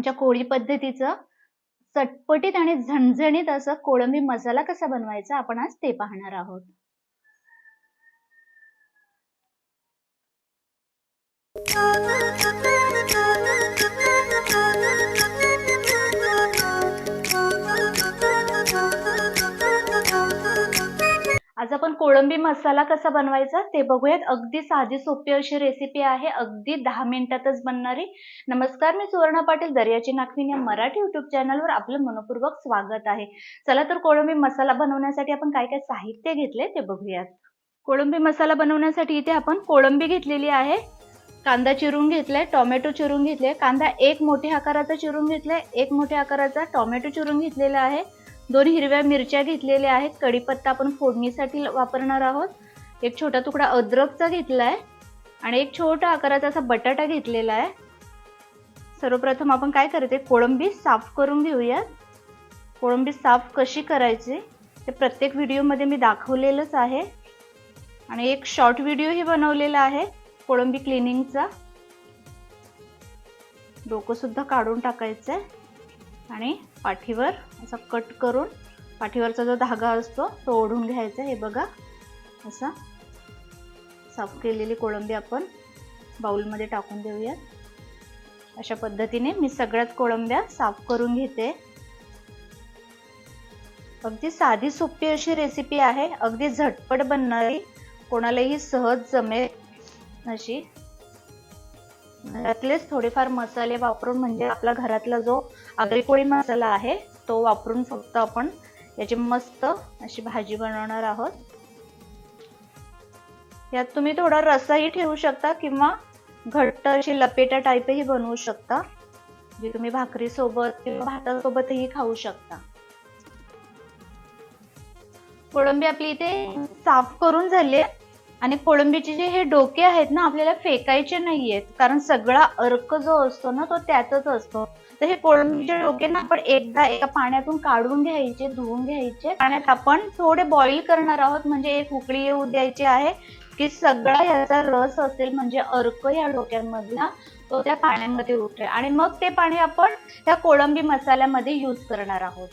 आमच्या कोळी पद्धतीचं चटपटीत आणि झणझणीत असं कोळंबी मसाला कसा बनवायचा आपण आज ते पाहणार आहोत. आज आपण कोळंबी मसाला कसा बनवायचा ते बघूयात. अगदी साधी सोपी अशी रेसिपी आहे. अगदी दहा मिनिटातच बनणारी. नमस्कार मी सुवर्णा पाटील दर्याची नागवीन या मराठी युट्यूब चॅनलवर आपलं मनपूर्वक स्वागत आहे. चला तर कोळंबी मसाला बनवण्यासाठी आपण काय काय साहित्य घेतले ते बघूयात. कोळंबी मसाला बनवण्यासाठी इथे आपण कोळंबी घेतलेली आहे. कांदा चिरून घेतलाय टोमॅटो चिरून घेतले कांदा एक मोठ्या आकाराचा चिरून घेतलाय. एक मोठ्या आकाराचा टोमॅटो चिरून घेतलेला आहे. दोन हिरव्या मिरच्या घेतलेल्या आहेत. कढीपत्ता आपण फोडणीसाठी वापरणार आहोत. एक छोटा तुकडा अद्रकचा घेतला आहे आणि एक छोटा आकाराचा असा बटाटा घेतलेला आहे. सर्वप्रथम आपण काय करते कोळंबी साफ करून घेऊया कोळंबी साफ कशी करायची? ते प्रत्येक व्हिडिओमध्ये मी दाखवलेलंच आहे. आणि एक शॉर्ट व्हिडिओही बनवलेला आहे. कोळंबी क्लिनिंगचा. डोकंसुद्धा काढून टाकायचं आहे आणि पाठीवर असा कट करून पाठीवरचा जो धागा असतो तो ओढून घ्यायचा हे बघा. असा साफ केलेली कोळंबी आपण बाऊलमध्ये टाकून देऊया अशा पद्धतीने मी सगळ्यात कोळंब्या साफ करून घेते. अगदी साधी सोपी अशी रेसिपी आहे. अगदी झटपट बनणारी कोणालाही सहज जमेल अशी घरातलेच थोडेफार मसाले वापरून म्हणजे आपला घरातला जो आगरीकोळी मसाला आहे तो वापरून फक्त आपण याची मस्त अशी भाजी बनवणार आहोत. यात तुम्ही थोडा रसाही ठेवू शकता किंवा घट्ट अशी लपेटा टाईपही बनवू शकता जे तुम्ही भाकरी सोबत किंवा भातासोबतही खाऊ शकता. कोळंबी आपली इथे साफ करून झाली आणि कोळंबीचे जे हे डोके आहेत ना आपल्याला फेकायचे नाहीयेत. कारण सगळा अर्क जो असतो ना तो त्यातच असतो. तर हे कोळंबीचे डोके ना आपण एकदा एका पाण्यातून काढून घ्यायचे धुवून घ्यायचे. पाण्यात आपण थोडे बॉईल करणार आहोत. म्हणजे एक उकळी येऊ द्यायची आहे की सगळा ह्याचा रस असेल म्हणजे अर्क या डोक्यांमधला तो त्या पाण्यामध्ये उठेल आणि मग ते पाणी आपण त्या कोळंबी मसाल्यामध्ये यूज करणार आहोत.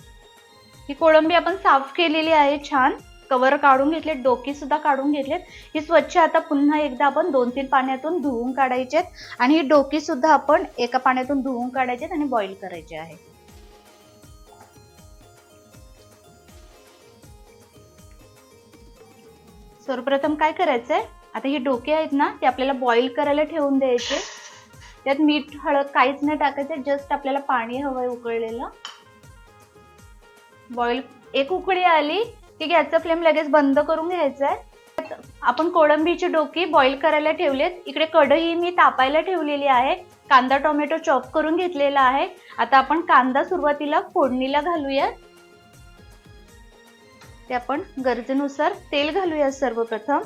ही कोळंबी आपण साफ केलेली आहे छान. कवर काढून घेतलेत डोकी सुद्धा काढून घेतलेत. ही स्वच्छ आता पुन्हा एकदा आपण दोन तीन पाण्यातून धुवून काढायचेत आणि ही डोकी सुद्धा आपण एका पाण्यातून धुवून काढायचेत आणि बॉईल करायचे आहे. सर्वप्रथम काय करायचंय? आता ही डोके आहेत ना ते आपल्याला बॉईल करायला ठेवून द्यायचे. त्यात मीठ हळद काहीच नाही टाकायचं जस्ट आपल्याला पाणी हवंय उकळलेलं. बॉईल एक उकळी आली की गॅसचा फ्लेम लगेच बंद करून घ्यायचा आहे आपण कोळंबीची डोकी बॉईल करायला ठेवलेत. इकडे कढई मी तापायला ठेवलेली आहे. कांदा टोमॅटो चॉप करून घेतलेला आहे. आता आपण कांदा सुरुवातीला फोडणीला घालूया ते आपण गरजेनुसार तेल घालूया सर्वप्रथम.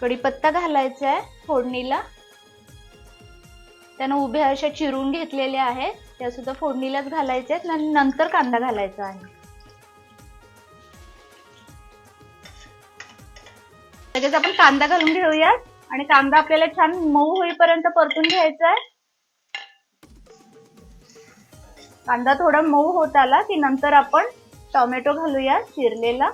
कढीपत्ता घालायचा आहे फोडणीला. त्यानं उभ्या अशा चिरून घेतलेल्या आहेत. त्या सुद्धा फोडणीलाच घालायच्या आहेत आणि नंतर कांदा घालायचा आहे. लगेच आपण कांदा घालून घेऊयात. आणि कांदा आपल्याला छान मऊ होईपर्यंत परतून घ्यायचा आहे. कांदा थोडा मऊ होत आला की नंतर आपण टोमॅटो घालूया चिरलेला.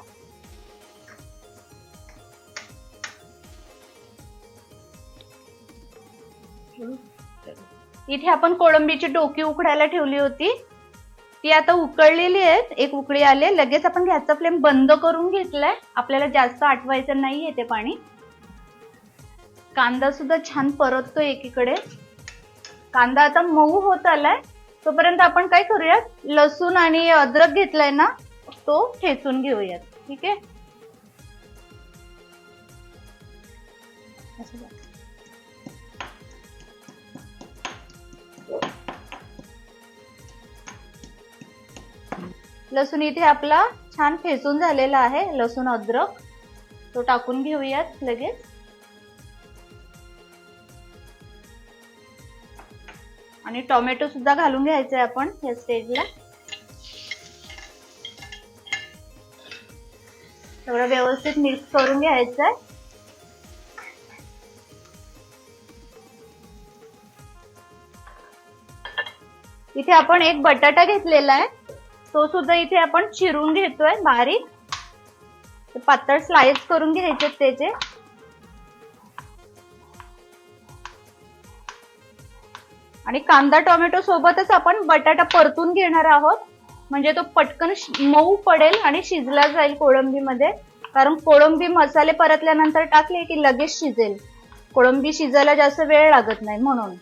इथे आपण कोळंबीची डोकी उकडायला ठेवली होती. ती आता उकळलेली आहेत. एक उकळी आले लगेच आपण गॅसचा फ्लेम बंद करून घेतलाय. आपल्याला जास्त आठवायचं नाहीये ते पाणी. कांदा सुद्धा छान परततो एकीकडे. कांदा आता मऊ होत आलाय. तोपर्यंत आपण काय करूयात? लसूण आणि अद्रक घेतलाय ना तो ठेचून घेऊयात. ठीक आहे? लसूण इथे आपला छान ठेचून झालेला आहे. लसूण अद्रक. तो टाकून घेऊयात लगेच. आणि टोमॅटो सुद्धा घालून घ्यायचा आहे आपण या स्टेजला. सगळं व्यवस्थित मिक्स करून घ्यायचं आहे इथे आपण एक बटाटा घेतलेला आहे. तो सुद्धा इथे आपण चिरून घेतोय बारीक. पातळ स्लाइस करून घ्यायचे त्याचे आणि कांदा टोमॅटो सोबतच आपण बटाटा परतून घेणार आहोत. म्हणजे तो पटकन मऊ पडेल आणि शिजला जाईल कोळंबीमध्ये. कारण कोळंबी मसाले परतल्यानंतर टाकले की लगेच शिजेल. कोळंबी शिजायला जास्त वेळ लागत नाही म्हणून.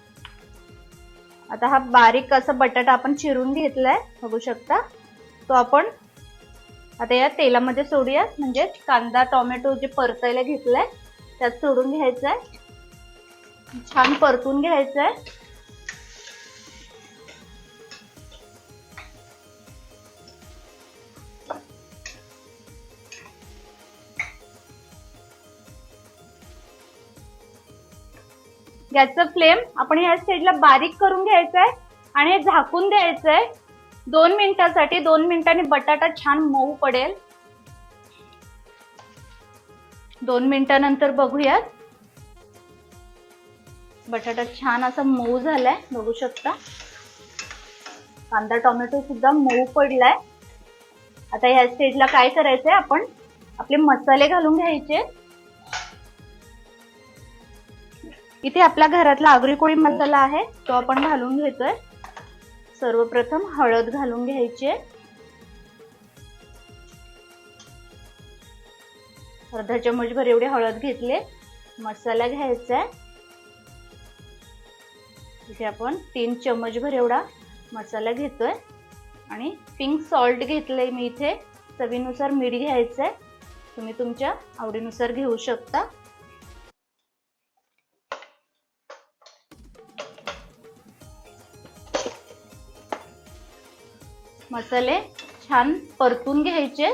आता हा बारीक असा बटाटा आपण चिरून घेतलाय. बघू शकता. तो आपण आता या तेलामध्ये सोडूया. म्हणजे कांदा टोमॅटो जे परतायला घेतलाय त्यात सोडून घ्यायचंय. छान परतून घ्यायचंय. याचं फ्लेम आपण या स्टेजला बारीक करून घ्यायचं आहे आणि हे झाकून द्यायचं आहे दोन मिनिटांसाठी दोन मिनिटांनी बटाटा छान मऊ पडेल. दोन मिनिटानंतर बघूयात. बटाटा छान असा मऊ झालाय बघू शकता. कांदा टोमॅटो सुद्धा मऊ पडलाय. आता ह्या स्टेजला काय करायचंय आपण? आपले मसाले घालून घ्यायचे. इथे आपल्या घरातला आगरी कोळी मसाला आहे तो आपण घालून घेतोय. सर्वप्रथम हळद घालून घ्यायची. अर्धा चमचभर एवढे हळद घेतले. मसाला घ्यायचा आहे. इथे आपण तीन चमचभर एवढा मसाला घेतोय. आणि पिंक सॉल्ट घेतलंय मी इथे. चवीनुसार मीठ घ्यायचं आहे तुम्ही तुमच्या आवडीनुसार घेऊ शकता. मसाले छान परतून घ्यायचे.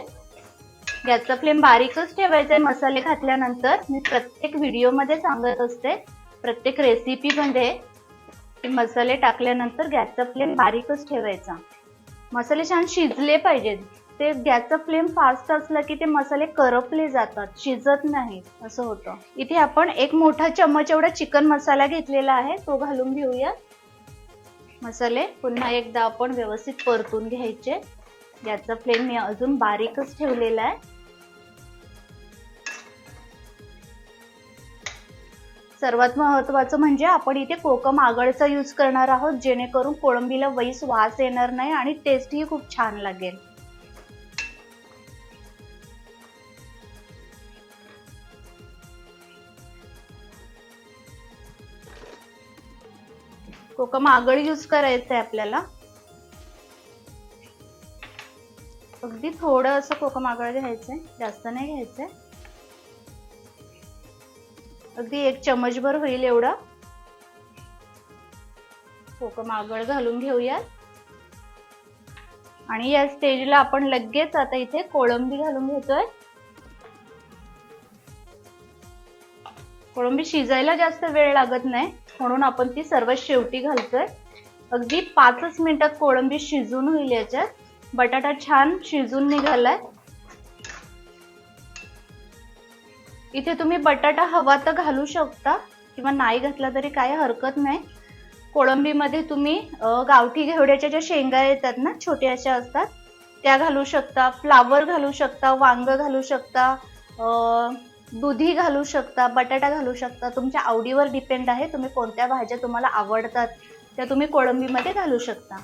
गॅसचा फ्लेम बारीकच ठेवायचा आहे मसाले घातल्यानंतर मी प्रत्येक व्हिडिओमध्ये सांगत असते प्रत्येक रेसिपीमध्ये मसाले टाकल्यानंतर गॅसचा फ्लेम बारीकच ठेवायचा. मसाले छान शिजले पाहिजेत. ते गॅसचा फ्लेम फास्ट असला की ते मसाले करपले जातात शिजत नाही असं होतं. इथे आपण एक मोठा चम्मच एवढा चिकन मसाला घेतलेला आहे तो घालून घेऊया. मसाले पुन्हा एकदा आपण व्यवस्थित परतून घ्यायचे. याचा फ्लेम मी अजून बारीकच ठेवलेला आहे. सर्वात महत्वाचं म्हणजे आपण इथे कोकम आगळचा यूज करणार आहोत जेणेकरून कोळंबीला वैस वास येणार नाही आणि टेस्टही खूप छान लागेल. कोकम मागळ यूज करायचं आहे आपल्याला. अगदी थोडं असं कोकम आगळ घ्यायचंय जास्त नाही घ्यायचंय. अगदी एक चमचभर होईल एवढं. कोकम आगळ घालून घेऊयात. आणि या स्टेजला आपण लगेच आता इथे कोळंबी घालून घेतोय. कोळंबी शिजायला जास्त वेळ लागत नाही. म्हणून आपण ती सर्वात शेवटी घालतोय. अगदी पाचच मिनिटात कोळंबी शिजून होईल याच्यात. बटाटा छान शिजून निघालाय. इथे तुम्ही बटाटा हवा तर घालू शकता किंवा नाही घातला तरी काही हरकत नाही. कोळंबीमध्ये तुम्ही गावठी घेवड्याच्या ज्या शेंगा येतात ना छोट्या अशा असतात त्या घालू शकता. फ्लावर घालू शकता वांग घालू शकता दुधी घालू शकता बटाटा घालू शकता. तुमच्या आवडीवर डिपेंड आहे. तुम्ही कोणत्या भाज्या तुम्हाला आवडतात त्या तुम्ही कोळंबीमध्ये घालू शकता.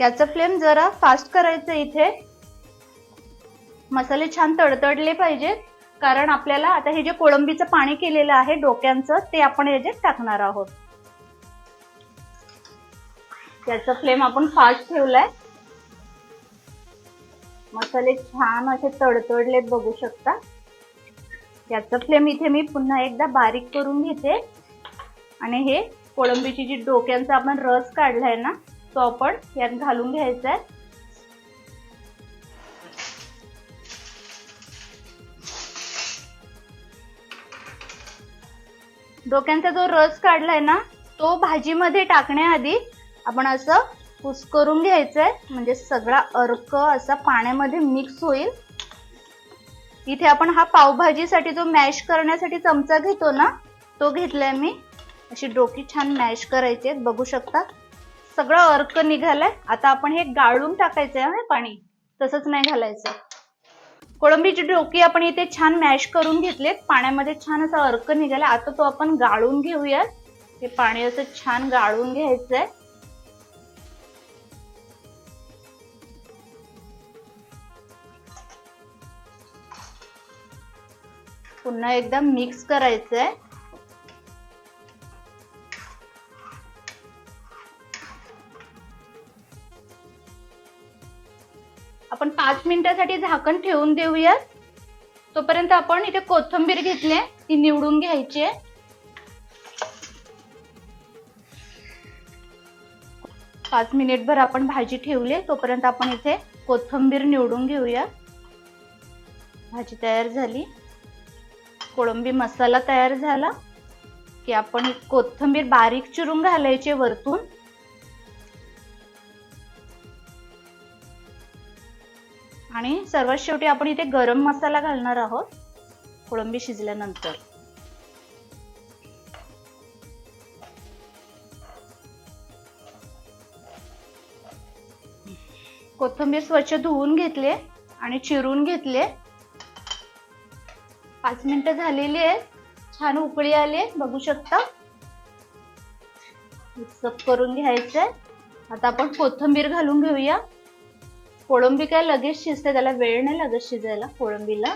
त्याचं फ्लेम जरा फास्ट करायचं इथे. मसाले छान तडतडले पाहिजेत कारण आपल्याला आता हे जे कोळंबीचं पाणी केलेलं आहे डोक्यांचं ते आपण याच्यात टाकणार आहोत. त्याचं फ्लेम आपण फास्ट ठेवलाय. मसाले छान असे तडतडलेत बघू शकता. याचं फ्लेम इथे मी पुन्हा एकदा बारीक करून घेते. आणि हे कोळंबीची जी डोक्यांचा आपण रस काढलाय ना तो आपण यात घालून घ्यायचा आहे. डोक्यांचा जो रस काढलाय ना तो भाजीमध्ये टाकण्याआधी आपण असं कुस्करून घ्यायचंय. म्हणजे सगळा अर्क असा पाण्यामध्ये मिक्स होईल. इथे आपण हा पावभाजीसाठी जो मॅश करण्यासाठी चमचा घेतो ना तो घेतलाय मी. अशी डोकी छान मॅश करायची आहेत बघू शकता. सगळं अर्क निघालाय. आता आपण हे गाळून टाकायचंय हा पाणी. तसंच नाही घालायचं. कोळंबीची डोकी आपण इथे छान मॅश करून घेतलेत पाण्यामध्ये छान असा अर्क निघाला. आता तो आपण गाळून घेऊयात. हे पाणी असं छान गाळून घ्यायचंय. पुन्हा एकदा मिक्स करायचं आहे आपण पाच मिनिटासाठी झाकण ठेवून देऊयात. तोपर्यंत आपण इथे कोथिंबीर घेतली आहे ती निवडून घ्यायची आहे. पाच मिनिटभर आपण भाजी ठेवली तोपर्यंत आपण इथे कोथिंबीर निवडून घेऊया. भाजी तयार झाली. कोळंबी मसाला तयार झाला की आपण कोथिंबीर बारीक चिरून घालायची वरतून. आणि सर्वात शेवटी आपण इथे गरम मसाला घालणार आहोत कोळंबी शिजल्यानंतर. कोथिंबीर स्वच्छ धुवून घेतले आणि चिरून घेतले. पाच मिनिटं झालेली आहेत. छान उकळी आली आहे. बघू शकता. मिक्सअप करून घ्यायचंय. आता आपण कोथिंबीर घालून घेऊया. कोळंबी काय लगेच शिजते त्याला वेळ नाही लगेच शिजायला कोळंबीला.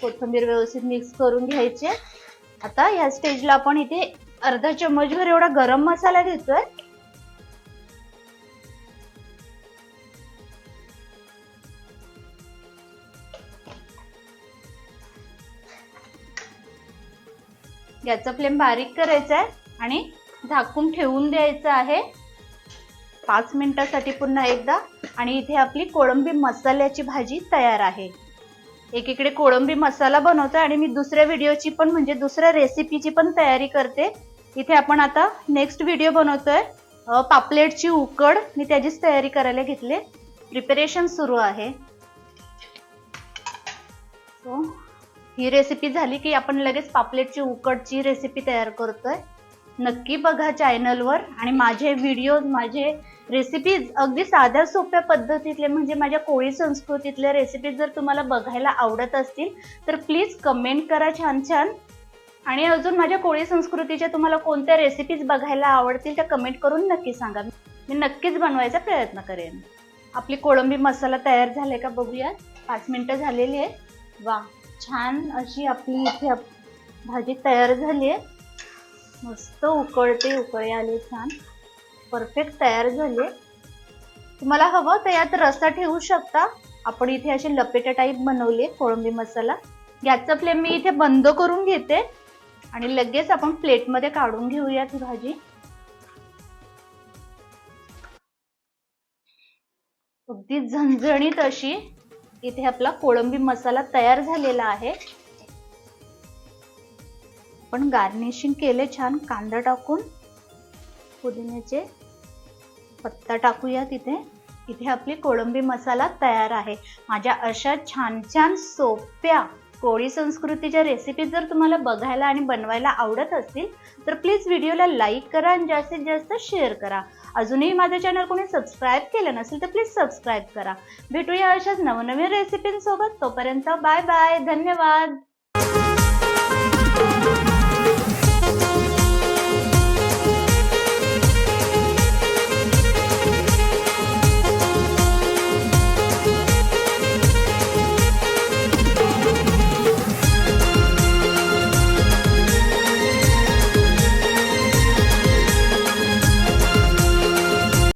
कोथिंबीर व्यवस्थित मिक्स करून घ्यायचे आता ह्या स्टेजला आपण इथे अर्धा चम्मचभर एवढा गरम मसाला घेतोय. याचा फ्लेम बारीक करायचा आहे आणि झाकून ठेवून द्यायचं आहे. पाच मिनिटासाठी पुन्हा एकदा. आणि इथे आपली कोळंबी मसाल्याची भाजी तयार आहे. एकीकडे कोळंबी मसाला बनवतो आणि मी दुसऱ्या व्हिडिओची पण म्हणजे दुसऱ्या रेसिपीची पण तयारी करते. इथे आपण आता नेक्स्ट व्हिडिओ बनवतोय. पापलेटची उकड. मी त्याचीच तयारी करायला घेतले. प्रिपरेशन सुरू आहे. So, ही रेसिपी झाली की आपण लगेच पापलेटची उकडची रेसिपी तयार करतोय. नक्की बघा चॅनलवर आणि माझे व्हिडिओज माझे रेसिपीज अगदी साध्या सोप्या पद्धतीतले म्हणजे माझ्या कोळी संस्कृतीतल्या रेसिपीज जर तुम्हाला बघायला आवडत असतील तर प्लीज कमेंट करा छान छान. आणि अजून माझ्या कोळी संस्कृतीच्या तुम्हाला कोणत्या रेसिपीज बघायला आवडतील त्या कमेंट करून नक्की सांगा. मी नक्कीच बनवायचा प्रयत्न करेन. आपली कोळंबी मसाला तयार झालाय का बघूया पाच मिनिटं झालेली आहे वा. छान अशी आपली इथे भाजी तयार झाली आहे. मस्त उकळते उकळे आले छान. परफेक्ट तयार झाली तुम्हाला हवं तर यात रस्सा ठेवू शकता. आपण इथे अशी लपेटा टाईप बनवली कोळंबी मसाला. गॅसचा फ्लेम मी इथे बंद करून घेते. आणि लगेच आपण प्लेटमध्ये काढून घेऊयात ही भाजी. अगदी झणझणीत अशी. इथे आपला कोळंबी मसाला तयार झालेला आहे. आपण गार्निशिंग केले छान कांदा टाकून. पुदिन्याचे पत्ता टाकूया तिथे इथे आपली कोळंबी मसाला तयार आहे. माझ्या अशा छान छान सोप्या कोळी संस्कृतीच्या रेसिपीज जर तुम्हाला बघायला आणि बनवायला आवडत असतील तर प्लीज व्हिडिओला लाईक करा आणि जास्तीत जास्त शेअर करा. अजूनही माझं चॅनल कोणी सबस्क्राईब केलं नसेल तर प्लीज सबस्क्राईब करा. भेटूया अशाच नवनवीन रेसिपींसोबत तोपर्यंत बाय बाय धन्यवाद.